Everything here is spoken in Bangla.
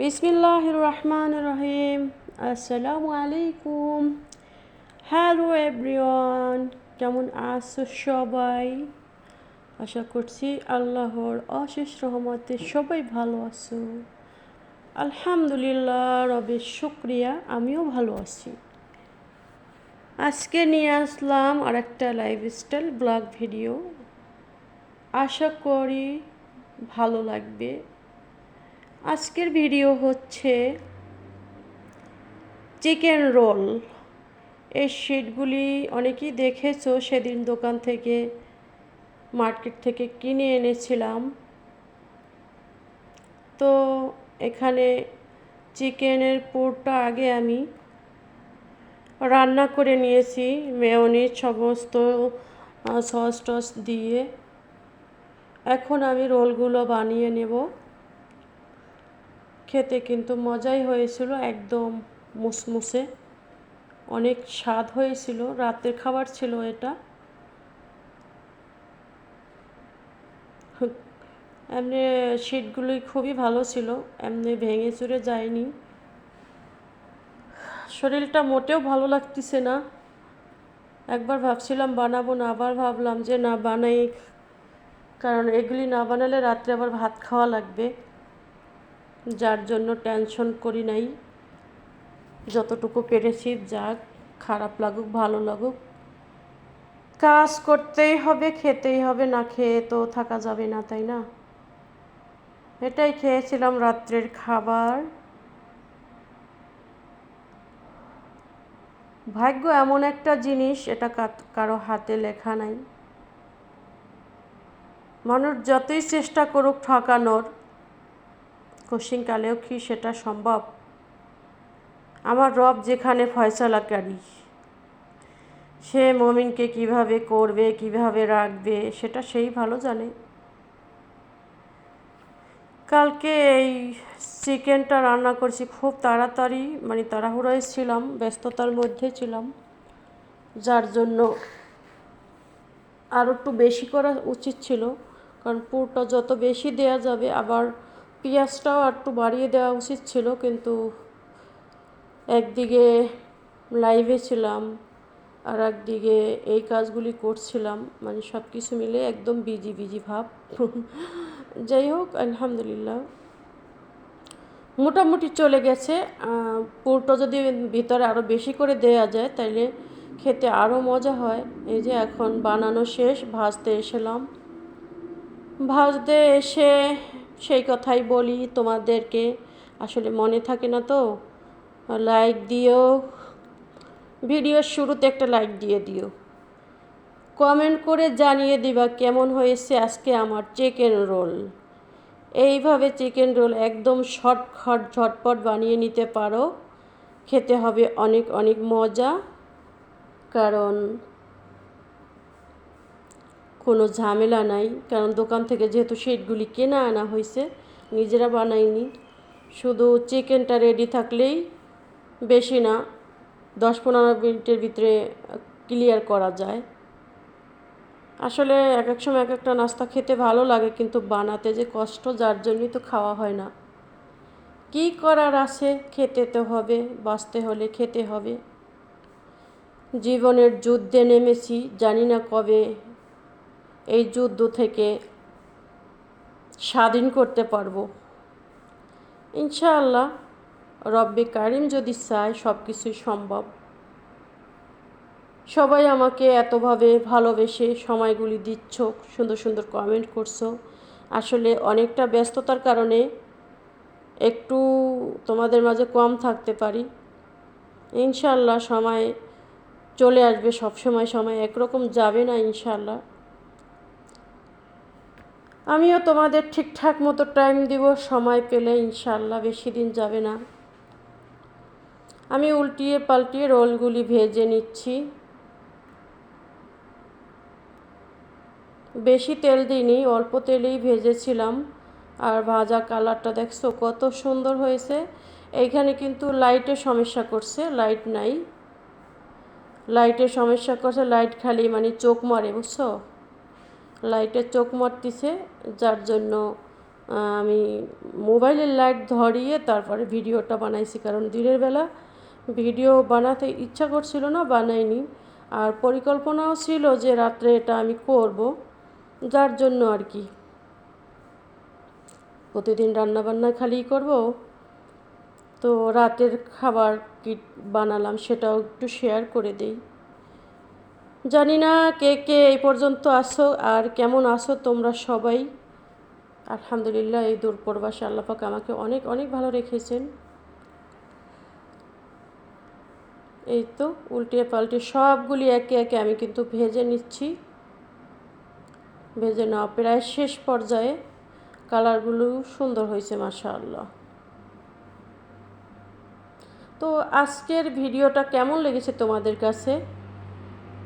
বিসমিল্লাহ রহমান রহিম আসসালামু আলাইকুম হ্যালো এভরিওয়ান কেমন আছো সবাই? আশা করছি আল্লাহর অশেষ রহমতে সবাই ভালো আছো। আলহামদুলিল্লাহ, রবের শুক্রিয়া, আমিও ভালো আছি। আজকে নিয়ে আসলাম আর একটা লাইফস্টাইল ব্লগ ভিডিও আশা করি ভালো লাগবে। আজকের ভিডিও হচ্ছে চিকেন রোল। এই শিটগুলি অনেকেই দেখেছ, সেদিন দোকান থেকে, মার্কেট থেকে কিনে এনেছিলাম। তো এখানে চিকেনের পুরটা আগে আমি রান্না করে নিয়েছি, মেয়নিজ সমস্ত সস টস দিয়ে। এখন আমি রোলগুলো বানিয়ে নেব। খেতে কিন্তু মজাই হয়েছিল একদম মুসমুসে। অনেক স্বাদ হয়েছিল, রাতের খাবার ছিল এটা। এমনি শীটগুলি খুবই ভালো ছিল, এমনি ভেঙে চুরে যায়নি। শরীরটা মোটেও ভালো লাগতেছে না। একবার ভাবছিলাম বানাবো না, আবার ভাবলাম যে না বানাই কারণ এগুলি না বানালে রাত্রে আবার ভাত খাওয়া লাগবে। যার জন্য টেনশন করি নাই। যতটুকু পেরেছি, যাক, খারাপ লাগুক, ভালো লাগুক। কাজ করতেই হবে, খেতেই হবে, না খেয়ে তো থাকা যাবে না, তাই না? এটাই খেয়েছিলাম রাত্রের খাবার। ভাগ্য এমন একটা জিনিস, এটা কারও হাতে লেখা নাই। মানুষ যতই চেষ্টা করুক ঠকানোর কোশ্চিনকালেও কি সেটা সম্ভব? আমার রব যেখানে ফয়সালাকারী সে মমিনকে কীভাবে করবে, কীভাবে রাখবে, সেটা সেই ভালো জানে। কালকে এই চিকেনটা রান্না করছি, খুব তাড়াতাড়ি মানে তাড়াহুড়োয় ছিলাম, ব্যস্ততার মধ্যে ছিলাম। যার জন্য আরও একটু বেশি করা উচিত ছিল, কারণ পুরটা যত বেশি দেয়া যাবে, আবার পেঁয়াজটাও একটু বাড়িয়ে দেওয়া উচিত ছিল, কিন্তু একদিকে লাইভে ছিলাম আর একদিকে এই কাজগুলি করছিলাম মানে সব কিছু মিলে একদম বিজি বিজি ভাব। যাই হোক, আলহামদুলিল্লাহ। মোটামুটি চলে গেছে। পুরটা যদি ভিতরে আরও বেশি করে দেয়া যায়, তাইলে খেতে আরও মজা হয়। এই যে এখন বানানো শেষ, ভাজতে এসেলাম। ভাজতে এসে সেই কথাই বলি তোমাদেরকে। আসলে মনে থাকে না তো? লাইক দিও। ভিডিওর শুরুতে একটা লাইক দিয়ে দিও। কমেন্ট করে জানিয়ে দিবা কেমন হয়েছে আজকে আমার চিকেন রোল এইভাবে চিকেন রোল একদম শর্টখট ঝটপট বানিয়ে নিতে পারো। খেতে হবে অনেক অনেক মজা। কারণ কোনো ঝামেলা নাই, কারণ দোকান থেকে যেহেতু সেটগুলি কেনা আনা হয়েছে, নিজেরা বানাইনি। শুধু চিকেনটা রেডি থাকলেই বেশি না দশ পনেরো মিনিটের ভিতরে ক্লিয়ার করা যায়। আসলে এক এক সময় এক একটা নাস্তা খেতে ভালো লাগে, কিন্তু বানাতে যে কষ্ট, যার জন্যই তো খাওয়া হয় না। কি করার আছে? খেতে তো হবে, বাঁচতে হলে খেতে হবে। জীবনের যুদ্ধে নেমেছি, জানি না কবে এই যুদ্ধ থেকে স্বাধীন করতে পারব। ইনশাআল্লাহ রব্বে কারিম যদি চায় সব কিছুই সম্ভব। সবাই আমাকে এতভাবে ভালোবেসে সময়গুলি দিচ্ছ, সুন্দর সুন্দর কমেন্ট করছ। আসলে অনেকটা ব্যস্ততার কারণে একটু তোমাদের মাঝে কম থাকতে পারি। ইনশাল্লাহ সময় চলে আসবে সব সময় সময় একরকম যাবে না ইনশাল্লাহ আমিও তোমাদের ঠিকঠাক মতো টাইম দিব, সময় পেলে ইনশাল্লাহ বেশি দিন যাবে না। আমি উল্টিয়ে পাল্টিয়ে রোলগুলি ভেজে নিচ্ছি। বেশি তেল দিইনি, অল্প তেলেই ভেজেছিলাম। আর ভাজা কালারটা দেখছ, কত সুন্দর হয়েছে। এইখানে কিন্তু লাইটের সমস্যা করছে, লাইট নাই। লাইটের সমস্যা করছে, লাইট খালি মানে চোখ মারে, বুঝছ? লাইটের চোখ মারতেছে, যার জন্য আমি মোবাইলের লাইট ধরিয়ে তারপরে ভিডিওটা বানাইছি। কারণ দিনের বেলা ভিডিও বানাতে ইচ্ছা করছিল না, বানাইনি। আর পরিকল্পনাও ছিল যে রাত্রে এটা আমি করব, যার জন্য আর কি। প্রতিদিন রান্নাবান্না খালি করব। তো রাতের খাবার কি বানালাম সেটাও একটু শেয়ার করে দিই। জানি না কে কে এই পর্যন্ত আসো আর কেমন আসো তোমরা সবাই। আলহামদুলিল্লাহ এই দূর প্রবাসে আল্লাপাক আমাকে অনেক অনেক ভালো রেখেছেন। এই তো উল্টিয়ে পাল্টে সবগুলি একে একে আমি কিন্তু ভেজে নিচ্ছি। ভেজে নেওয়া প্রায় শেষ পর্যায়ে কালারগুলো সুন্দর হয়েছে, মাশাআল্লাহ। তো আজকের ভিডিওটা কেমন লেগেছে তোমাদের কাছে?